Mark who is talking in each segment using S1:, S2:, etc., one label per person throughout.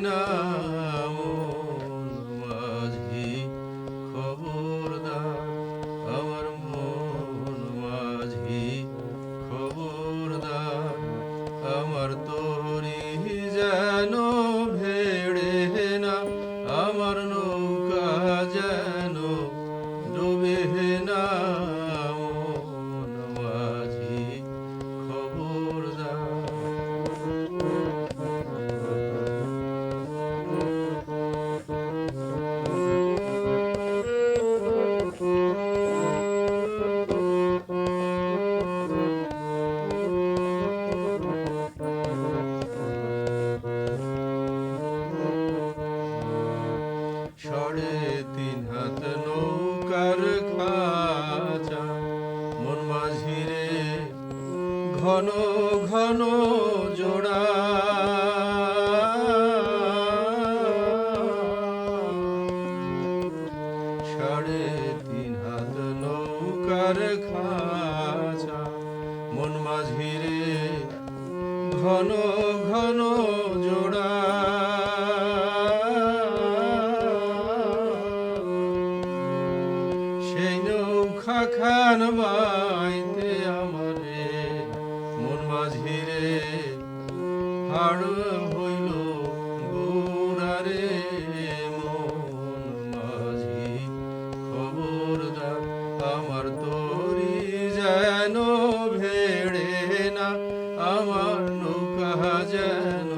S1: Nainai. ঘন ঘন জোড়া। সাড়ে তিন হাত নৌকার খাঁচা, মন মাঝিরে ঘন ঘন জোড়া। সেই খান বাইতে আমারে হাড় হইল গোড়ারে মন আমার তরি যেন ভেড়ে না আমার যেন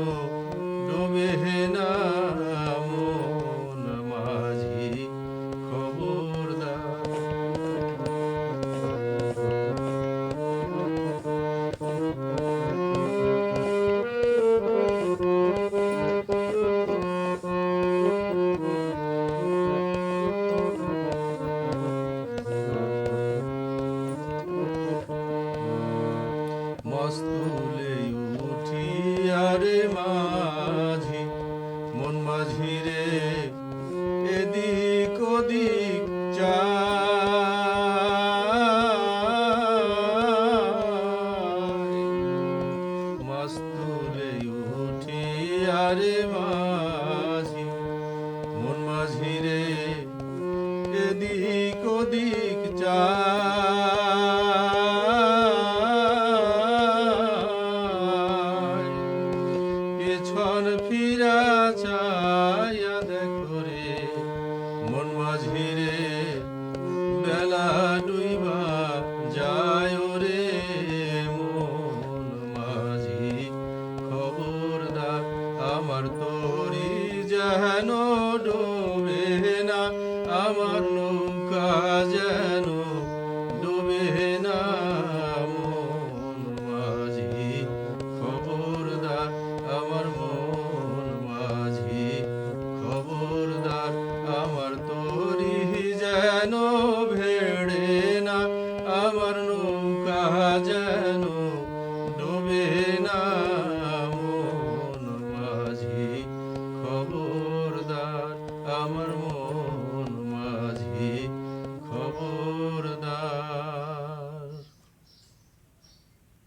S1: মস্তুলে উঠি, আরে মাঝি, মন মাঝিরে এদিক ওদিক ফিরা চাইয়া দেখো রে, মন মাঝিরে বেলা আমার নৌকা যেন ডুবে খবরদার আমার মন মাঝি। খবরদার আমার যেন ভেড়ে না, আমার নৌকা যেন ডুবে না আমার মন